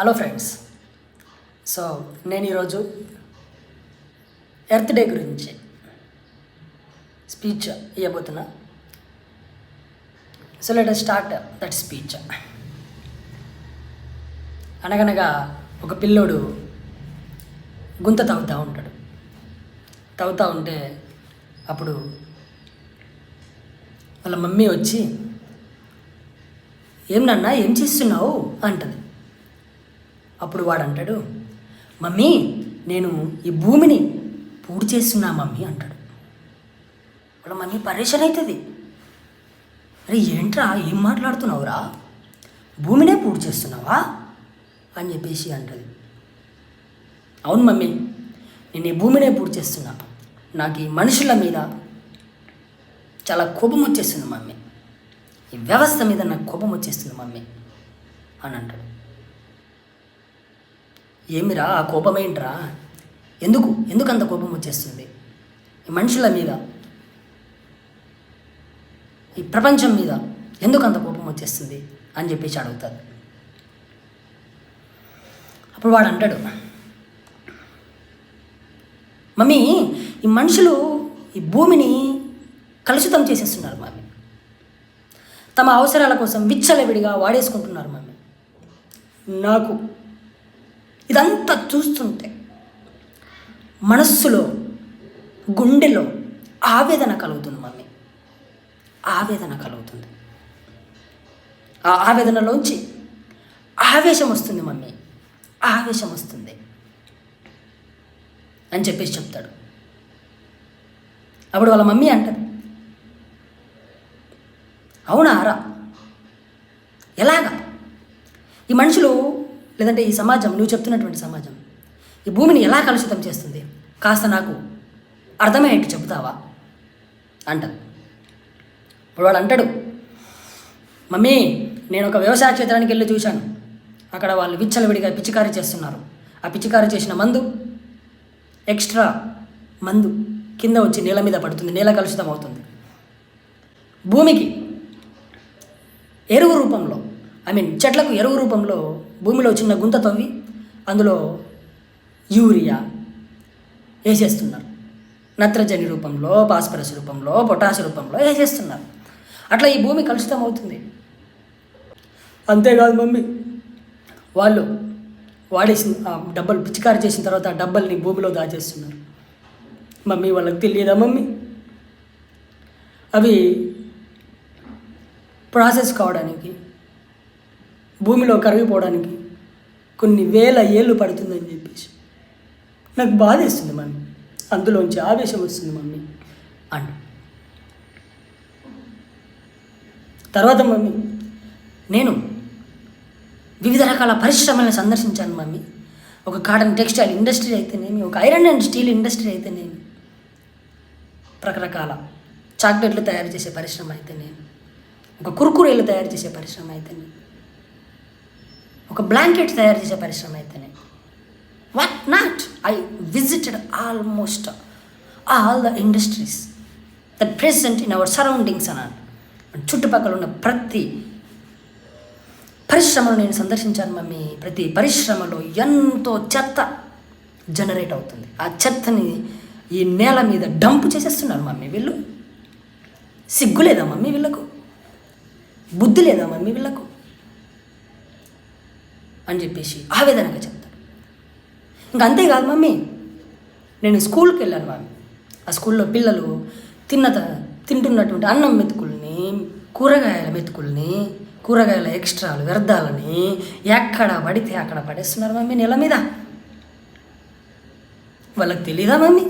Hello friends so నేను ఈరోజు earth day గురించి speech ఇవ్వబోతున్నా so let start that speech అనగనగా ఒక పిల్లోడు గుంత తవ్వుతూ ఉంటాడు. తవ్వుతూ ఉంటే అప్పుడు వాళ్ళ మమ్మీ వచ్చి ఏం నాన్న ఏం చేస్తున్నావు? అంటది. అప్పుడు వాడు అంటాడు మమ్మీ నేను ఈ భూమిని పూడి చేస్తున్నా మమ్మీ అంటాడు. వాళ్ళ మమ్మీ పరేషన్ అవుతుంది అరే ఏంట్రా ఏం మాట్లాడుతున్నావురా? భూమినే పూడి చేస్తున్నావా? అని చెప్పేసి అంటది. అవును మమ్మీ నేను ఈ భూమినే పూడి చేస్తున్నా. నాకు ఈ మనుషుల మీద చాలా కోపం వచ్చేస్తుంది మమ్మీ. ఈ వ్యవస్థ మీద నాకు కోపం వచ్చేస్తుంది మమ్మీ అని అంటాడు. ఏమిరా ఆ కోపం ఏంట్రా ఎందుకు? ఎందుకు అంత కోపం వచ్చేస్తుంది? ఈ మనుషుల మీద ఈ ప్రపంచం మీద ఎందుకు అంత కోపం వచ్చేస్తుంది అని చెప్పేసి అడుగుతాడు అప్పుడు వాడు అంటాడు మమ్మీ ఈ మనుషులు ఈ భూమిని కలుషితం చేసేస్తున్నారు మమ్మీ. తమ అవసరాల కోసం విచ్చలవిడిగా వాడేసుకుంటున్నారు మమ్మీ. నాకు ఇదంతా చూస్తుంటే మనస్సులో గుండెలో ఆవేదన కలుగుతుంది మమ్మీ. ఆవేదన కలుగుతుంది. ఆ ఆవేదనలోంచి ఆవేశం వస్తుంది మమ్మీ. ఆవేశం వస్తుంది. అని చెప్పేసి చెప్తాడు. అప్పుడు వాళ్ళ మమ్మీ అంటారు అవునా రా ఎలాగా? ఈ మనుషులు లేదంటే ఈ సమాజం నువ్వు చెప్తున్నటువంటి సమాజం ఈ భూమిని ఎలా కలుషితం చేస్తుంది? కాస్త నాకు అర్థమయ్యేట్టు చెబుతావా? అంటారు ఇప్పుడు వాడు అంటాడు మమ్మీ నేను ఒక వ్యవసాయ క్షేత్రానికి వెళ్ళి చూశాను. అక్కడ వాళ్ళు విచ్చలవిడిగా పిచికారీ చేస్తున్నారు. ఆ పిచికారీ చేసిన మందు ఎక్స్ట్రా మందు కింద వచ్చి నేల మీద పడుతుంది నేల కలుషితం అవుతుంది. భూమికి ఎరువు రూపంలో ఐ మీన్ చెట్లకు ఎరువు రూపంలో భూమిలో చిన్న గుంత తవ్వి అందులో యూరియా వేసేస్తున్నారు. నత్రజని రూపంలో పాస్పరస్ రూపంలో పొటాష్ రూపంలో వేసేస్తున్నారు. అట్లా ఈ భూమి కలుషితం అవుతుంది. అంతేకాదు మమ్మీ. వాళ్ళు వాడేసిన డబ్బలు పిచికారి చేసిన తర్వాత ఆ డబ్బల్ని భూమిలో దాచేస్తున్నారు. మమ్మీ వాళ్ళకి తెలియదా మమ్మీ? అవి ప్రాసెస్ కావడానికి భూమిలో కరిగిపోవడానికి కొన్ని వేల ఏళ్ళు పడుతుందని చెప్పేసి. నాకు బాధేస్తుంది మమ్మీ. అందులోంచి ఆవేశం వస్తుంది మమ్మీ అంట. తర్వాత మమ్మీ నేను వివిధ రకాల పరిశ్రమలను సందర్శించాను మమ్మీ. ఒక కాటన్ టెక్స్టైల్ ఇండస్ట్రీ అయితేనేమి ఒక ఐరన్ అండ్ స్టీల్ ఇండస్ట్రీ అయితేనేమి రకరకాల చాక్లెట్లు తయారు చేసే పరిశ్రమ అయితేనేమి ఒక కుర్కురేలు తయారు చేసే పరిశ్రమ అయితేనేమి ఒక బ్లాంకెట్ తయారు చేసే పరిశ్రమ అయితేనే. What not I visited almost all the industries that present in our surroundings అన్నాను చుట్టుపక్కల ఉన్న ప్రతి పరిశ్రమను నేను సందర్శించాను మమ్మీ. ప్రతి పరిశ్రమలో ఎంతో చెత్త జనరేట్ అవుతుంది. ఆ చెత్తని ఈ నేల మీద డంప్ చేసేస్తున్నారు మమ్మీ వీళ్ళు. సిగ్గు లేదా మమ్మీ వీళ్ళకు? బుద్ధి లేదా మమ్మీ వీళ్ళకు? అని చెప్పేసి ఆవేదనగా చెప్తాడు. ఇంకా అంతేకాదు మమ్మీ నేను స్కూల్కి వెళ్ళాను మమ్మీ ఆ స్కూల్లో పిల్లలు తిన్న తింటున్నటువంటి అన్నం మెతుకుల్ని కూరగాయల మెతుకుల్ని కూరగాయల ఎక్స్ట్రాలు వ్యర్థాలని ఎక్కడ పడితే అక్కడ పడేస్తున్నారు మమ్మీ నెల మీద. వాళ్ళకి తెలీదా మమ్మీ?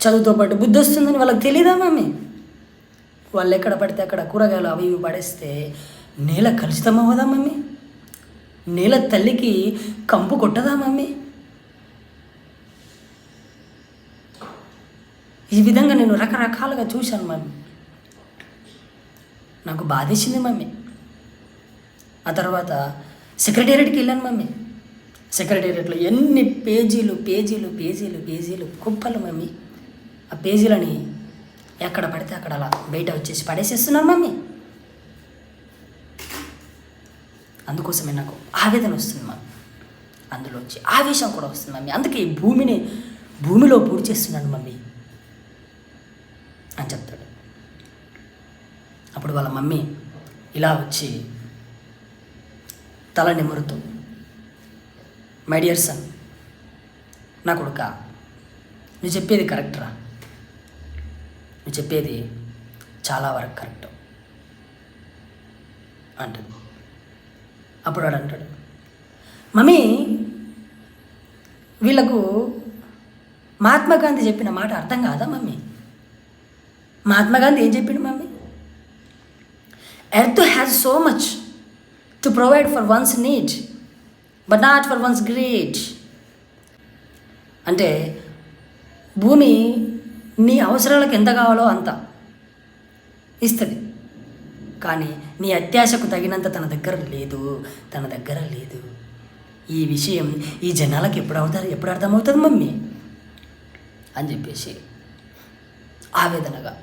చదువుతో పాటు బుద్ధి వస్తుందని వాళ్ళకి తెలీదా మమ్మీ? వాళ్ళు ఎక్కడ పడితే అక్కడ కూరగాయలు అవి ఇవి పడేస్తే నేల కలుషితం అవ్వదా మమ్మీ? నేల తల్లికి కంపు కొట్టదా మమ్మీ? ఈ విధంగా నేను రకరకాలుగా చూశాను మమ్మీ. నాకు బాధేసింది మమ్మీ. ఆ తర్వాత సెక్రటేరియట్కి వెళ్ళాను మమ్మీ. సెక్రటేరియట్లో ఎన్ని పేజీలు పేజీలు పేజీలు పేజీలు కుప్పలు మమ్మీ. ఆ పేజీలని ఎక్కడ పడితే అక్కడ అలా బయట వచ్చేసి పడేసేస్తున్నాను మమ్మీ. అందుకోసమే నాకు ఆవేదన వస్తుంది మమ్మీ వచ్చి ఆవేశం కూడా వస్తుంది మమ్మీ. అందుకే ఈ భూమిని భూమిలో పూడి చేస్తున్నాను మమ్మీ. అని చెప్తాడు. అప్పుడు వాళ్ళ మమ్మీ ఇలా వచ్చి తల నిమురుతూ మై డియర్ సన్ నా కొడుక నువ్వు చెప్పేది కరెక్ట్రా నువ్వు చెప్పేది చాలా వరకు కరెక్ట్ అంటుంది. అప్పుడు వాడు అంటాడు మమ్మీ వీళ్ళకు మహాత్మా గాంధీ చెప్పిన మాట అర్థం కాదా మమ్మీ? మహాత్మా గాంధీ ఏం చెప్పిండు mummy? Earth has so much to provide for one's need but not for one's great అంటే భూమి నీ అవసరాలకు ఎంత కావాలో అంత ఇస్తుంది. కానీ నీ అత్యాశకు తగినంత తన దగ్గర లేదు తన దగ్గర లేదు. ఈ విషయం ఈ జనాలకు ఎప్పుడు అవుతారు ఎప్పుడు అర్థమవుతుంది మమ్మీ? అని చెప్పేసి ఆవేదనగా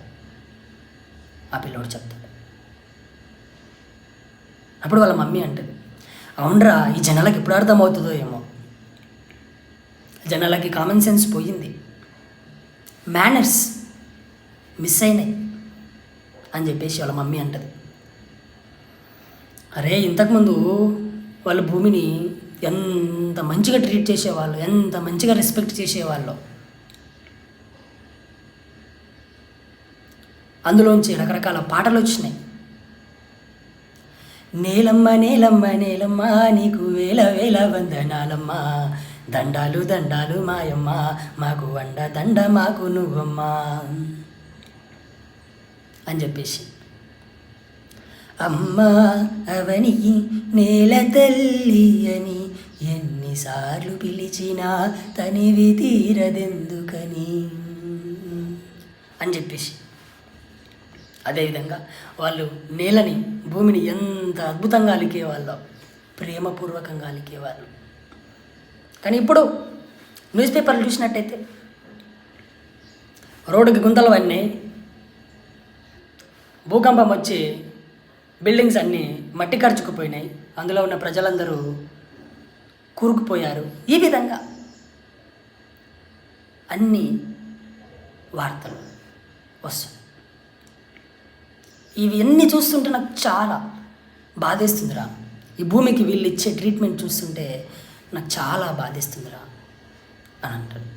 ఆ పిల్లోడు చెప్తాడు. అప్పుడు వాళ్ళ మమ్మీ అంటది అవునరా ఈ జనాలకు ఎప్పుడు అర్థమవుతుందో ఏమో. జనాలకి కామన్ సెన్స్ పోయింది. మేనర్స్ మిస్ అయినాయి అని చెప్పేసి వాళ్ళ మమ్మీ అంటది. అరే ఇంతకుముందు వాళ్ళ భూమిని ఎంత మంచిగా ట్రీట్ చేసేవాళ్ళు ఎంత మంచిగా రెస్పెక్ట్ చేసేవాళ్ళు. అందులోంచి రకరకాల పాటలు వచ్చినాయి. నేలమ్మ నేలమ్మ నేలమ్మ నీకు వేల వేల వందనాలమ్మ. దండాలు దండాలు మాయమ్మ. మాకు వండ దండ మాకు నువ్వమ్మా. అని చెప్పేసి అమ్మ అవని నేల తల్లి అని ఎన్నిసార్లు పిలిచినా తనివి తీరదెందుకని? అని చెప్పేసి. అదేవిధంగా వాళ్ళు నేలని భూమిని ఎంత అద్భుతంగా అలికేవాళ్ళో ప్రేమపూర్వకంగా అలికేవాళ్ళు. కానీ ఇప్పుడు న్యూస్ పేపర్లు చూసినట్టయితే రోడ్డుకి గుంతలు అన్నీ భూకంపం వచ్చి బిల్డింగ్స్ అన్నీ మట్టి ఖర్చుకుపోయినాయి అందులో ఉన్న ప్రజలందరూ కూరుకుపోయారు. ఈ విధంగా అన్ని వార్తలు వస్తాయి. ఇవన్నీ చూస్తుంటే నాకు చాలా బాధేస్తుందిరా. ఈ భూమికి వీళ్ళు ఇచ్చే ట్రీట్మెంట్ చూస్తుంటే నాకు చాలా బాధేస్తుందిరా అని అంటాడు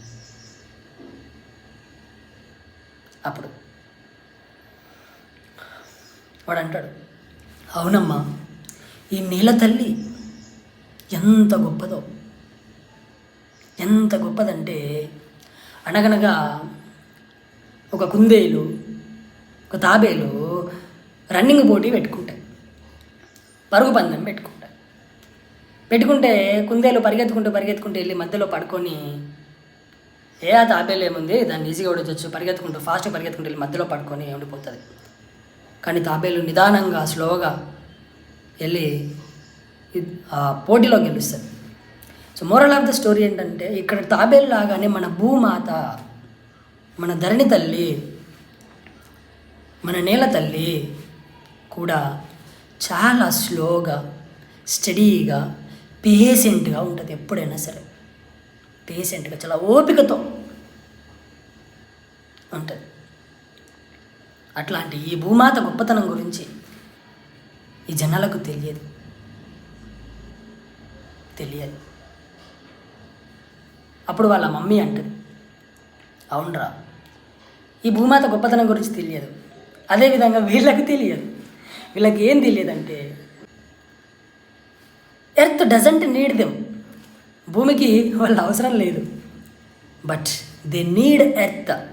అప్పుడు వాడు అంటాడు అవునమ్మా ఈ నేల తల్లి ఎంత గొప్పదో. ఎంత గొప్పదంటే అనగనగా ఒక కుందేలు ఒక తాబేలు రన్నింగ్ పోటీ పెట్టుకుంటాయి. పరుగు పందెం పెట్టుకుంటాయి. పెట్టుకుంటే కుందేలు పరిగెత్తుకుంటూ పరిగెత్తుకుంటూ వెళ్ళి మధ్యలో పడుకొని ఏ ఆ తాబేలు ఏముంది? దాన్ని ఈజీగా ఓడొచ్చు పరిగెత్తుకుంటూ ఫాస్ట్గా పరిగెత్తుకుంటూ వెళ్ళి మధ్యలో పడుకొని ఉండిపోతుంది. కానీ తాబేలు నిదానంగా స్లోగా వెళ్ళి ఆ పోటీలో గెలుస్తుంది so moral of the story ఏంటంటే ఇక్కడ తాబేలు లాగానే మన భూమాత మన ధరణి తల్లి మన నేల తల్లి కూడా చాలా స్లోగా స్టడీగా పేషెంట్గా ఉంటుంది ఎప్పుడైనా సరే. పేషెంట్గా చాలా ఓపికతో ఉంటుంది. అట్లాంటి ఈ భూమాత గొప్పతనం గురించి ఈ జనాలకు తెలియదు. తెలియదు. అప్పుడు వాళ్ళ మమ్మీ అంటుంది అవునరా ఈ భూమాత గొప్పతనం గురించి తెలియదు. అదేవిధంగా వీళ్ళకి తెలియదు. వీళ్ళకి ఏం తెలియదంటే ఎర్త్ డజంట్ నీడ్ దెమ్. భూమికి వాళ్ళ అవసరం లేదు. But they need earth.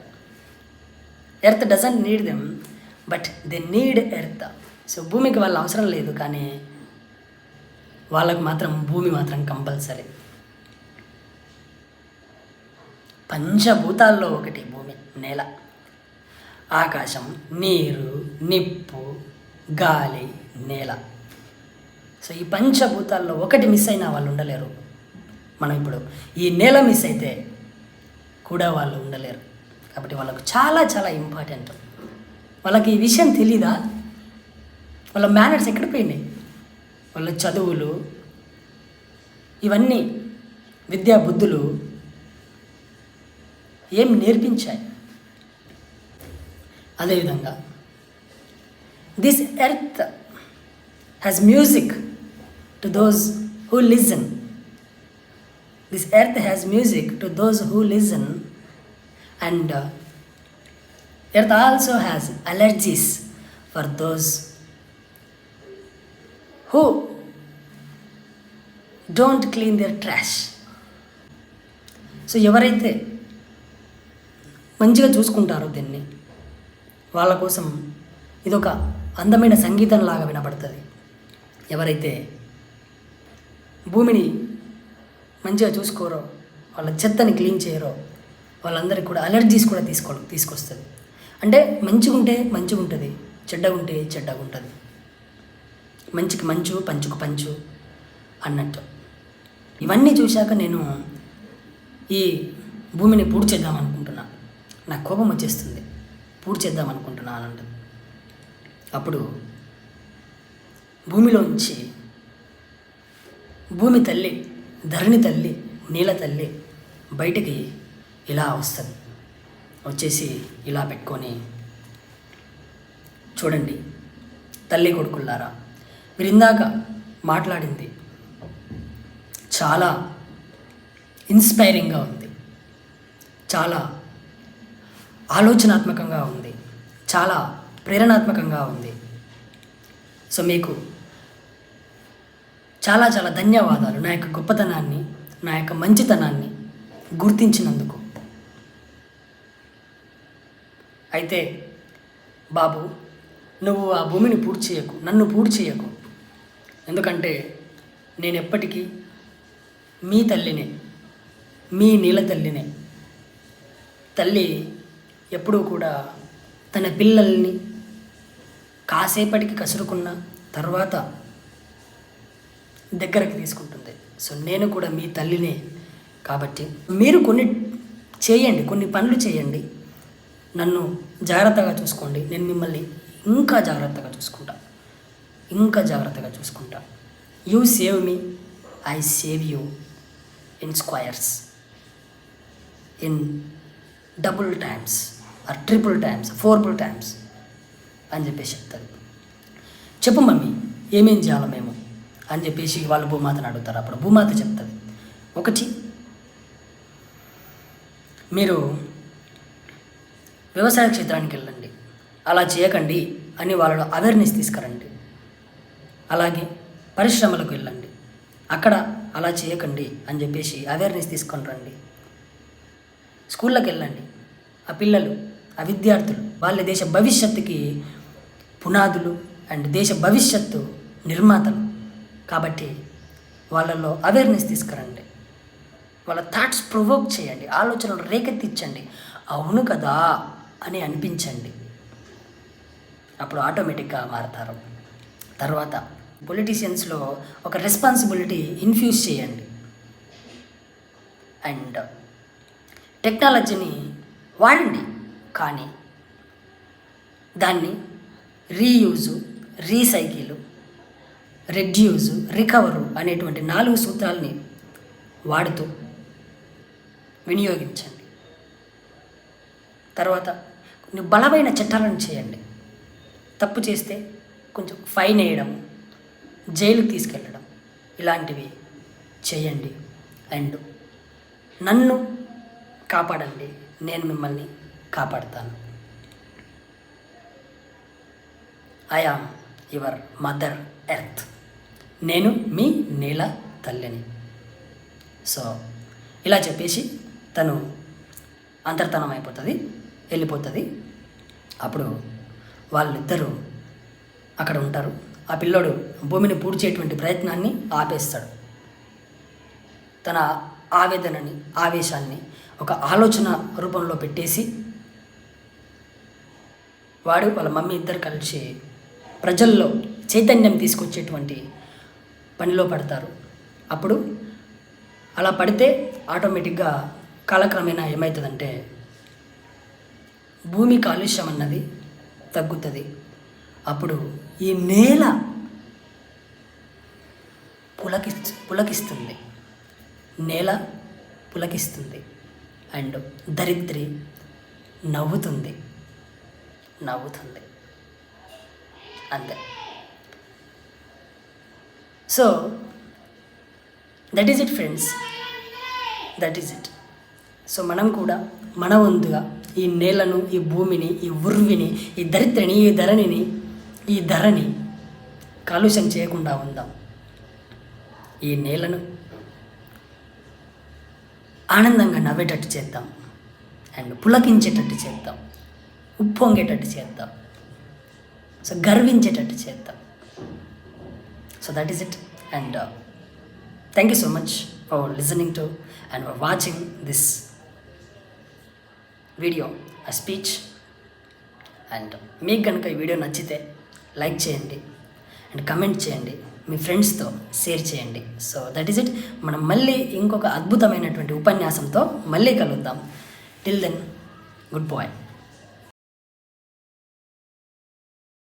Earth doesn't need them but they need earth so భూమికి వాళ్ళ అవసరం లేదు కానీ వాళ్ళకు మాత్రం భూమి మాత్రం కంపల్సరీ. పంచభూతాల్లో ఒకటి భూమి నేల. ఆకాశం నీరు నిప్పు గాలి నేల. సో ఈ పంచభూతాల్లో ఒకటి మిస్ అయినా వాళ్ళు ఉండలేరు. మనం ఇప్పుడు ఈ నేల మిస్ అయితే కూడా వాళ్ళు ఉండలేరు. కాబట్టి వాళ్ళకు చాలా చాలా ఇంపార్టెంట్ వాళ్ళకి ఈ విషయం తెలీదా? వాళ్ళ మేనర్స్ ఎక్కడ పోయినాయి? వాళ్ళ చదువులు ఇవన్నీ విద్యా బుద్ధులు ఏం నేర్పించాయి? అదేవిధంగా this earth has music to those who listen this earth has music to those who listen and earth also has allergies for those who don't clean their trash so ఎవరైతే మంచిగా చూసుకుంటారో దీన్ని వాళ్ళ కోసం ఇదొక అందమైన సంగీతం లాగా వినపడుతుంది ఎవరైతే భూమిని మంచిగా చూసుకోరో వాళ్ళ చెత్తని క్లీన్ చేయరో వాళ్ళందరికీ కూడా అలర్జీస్ కూడా తీసుకో తీసుకొస్తుంది. అంటే మంచిగా ఉంటే మంచిగా ఉంటుంది చెడ్డగా ఉంటే చెడ్డగా ఉంటుంది మంచికి మంచు పంచుకు పంచు అన్నట్టు. ఇవన్నీ చూశాక నేను ఈ భూమిని పూడి చేద్దాం అనుకుంటున్నా. నాకు కోపం వచ్చేస్తుంది. పూడి చేద్దాం అనుకుంటున్నా అనంట. అప్పుడు భూమిలోంచి భూమి తల్లి ధరణి తల్లి నీల తల్లి బయటికి ఇలా వస్తుంది. వచ్చేసి ఇలా పెట్టుకొని చూడండి తల్లి కొడుకుల్లారా. మీరు ఇందాక మాట్లాడింది చాలా ఇన్స్పైరింగ్గా ఉంది. చాలా ఆలోచనాత్మకంగా ఉంది. చాలా ప్రేరణాత్మకంగా ఉంది. సో మీకు చాలా చాలా ధన్యవాదాలు. నా యొక్క గొప్పతనాన్ని నా యొక్క మంచితనాన్ని గుర్తించినందుకు. అయితే బాబు నువ్వు ఆ భూమిని పూర్తి చేయకు. నన్ను పూర్తి చేయకు. ఎందుకంటే నేను ఎప్పటికీ మీ తల్లినే మీ నీల తల్లినే. తల్లి ఎప్పుడూ కూడా తన పిల్లల్ని కాసేపటికి కసురుకున్న తర్వాత దగ్గరకు తీసుకుంటుంది. సో నేను కూడా మీ తల్లినే కాబట్టి మీరు కొన్ని చేయండి కొన్ని పనులు చేయండి. నన్ను జాగ్రత్తగా చూసుకోండి. నేను మిమ్మల్ని ఇంకా జాగ్రత్తగా చూసుకుంటా. ఇంకా జాగ్రత్తగా చూసుకుంటా. You save me I save you in squares in double times or triple times fourble times అని చెప్పేసి చెప్తుంది చెప్పు మమ్మీ ఏమేం చేయాలి మేము? అని చెప్పేసి వాళ్ళు భూమాతను అడుగుతారు. అప్పుడు భూమాత చెప్తుంది ఒకటి మీరు వ్యవసాయ క్షేత్రానికి వెళ్ళండి. అలా చేయకండి అని వాళ్ళలో అవేర్నెస్ తీసుకురండి. అలాగే పరిశ్రమలకు వెళ్ళండి. అక్కడ అలా చేయకండి అని చెప్పేసి అవేర్నెస్ తీసుకొని రండి. స్కూళ్ళకి వెళ్ళండి. ఆ పిల్లలు ఆ విద్యార్థులు వాళ్ళ దేశ భవిష్యత్తుకి పునాదులు అండ్ దేశ భవిష్యత్తు నిర్మాతలు. కాబట్టి వాళ్ళల్లో అవేర్నెస్ తీసుకురండి. వాళ్ళ థాట్స్ ప్రొవోక్ చేయండి. ఆలోచనలు రేకెత్తించండి. అవును కదా? అని అనిపించండి. అప్పుడు ఆటోమేటిక్గా మారతారు. తర్వాత పొలిటీషియన్స్లో ఒక రెస్పాన్సిబిలిటీ ఇన్ఫ్యూజ్ చేయండి. అండ్ టెక్నాలజీని వాడండి. కానీ దాన్ని రీయూజు రీసైకిల్ రెడ్యూజు రికవరు అనేటువంటి నాలుగు సూత్రాలని వాడుతూ వినియోగించండి. తర్వాత కొన్ని బలమైన చట్టాలను చేయండి. తప్పు చేస్తే కొంచెం ఫైన్ వేయడం జైలుకి తీసుకెళ్ళడం ఇలాంటివి చేయండి. అండ్ నన్ను కాపాడండి. నేను మిమ్మల్ని కాపాడుతాను. I am your mother earth నేను మీ నీల తల్లిని. సో ఇలా చెప్పేసి తను అంతర్తనం అయిపోతుంది. వెళ్ళిపోతుంది. అప్పుడు వాళ్ళిద్దరూ అక్కడ ఉంటారు. ఆ పిల్లోడు భూమిని పూడ్చేటువంటి ప్రయత్నాన్ని ఆపేస్తాడు. తన ఆవేదనని ఆవేశాన్ని ఒక ఆలోచన రూపంలో పెట్టేసి వాడు వాళ్ళ మమ్మీ ఇద్దరు కలిసి ప్రజల్లో చైతన్యం తీసుకొచ్చేటువంటి పనిలో పడతారు. అప్పుడు అలా పడితే ఆటోమేటిక్గా కాలక్రమేణా ఏమవుతుందంటే భూమి కాలుష్యం అన్నది తగ్గుతుంది. అప్పుడు ఈ నేల పులకి పులకిస్తుంది. నేల పులకిస్తుంది. అండ్ దరిద్రి నవ్వుతుంది. నవ్వుతుంది. అంతే. So that is it friends that is it so మనం కూడా మన వంతుగా ఈ నేలను ఈ భూమిని ఈ ఉర్విని ఈ దరిద్రని ఈ ధరణిని ఈ ధరని కాలుష్యం చేయకుండా ఉందాం. ఈ నేలను ఆనందంగా నవ్వేటట్టు చేద్దాం. అండ్ పులకించేటట్టు చేద్దాం. ఉప్పొంగేటట్టు చేద్దాం. సో గర్వించేటట్టు చేద్దాం. So that is it and thank you so much for listening to and for watching this video ఆ స్పీచ్ అండ్ మీకు కనుక ఈ వీడియో నచ్చితే లైక్ చేయండి అండ్ కమెంట్ చేయండి. మీ ఫ్రెండ్స్తో షేర్ చేయండి. సో దట్ ఈస్ ఇట్ మనం మళ్ళీ ఇంకొక అద్భుతమైనటువంటి ఉపన్యాసంతో మళ్ళీ కలుద్దాం. Till then good bye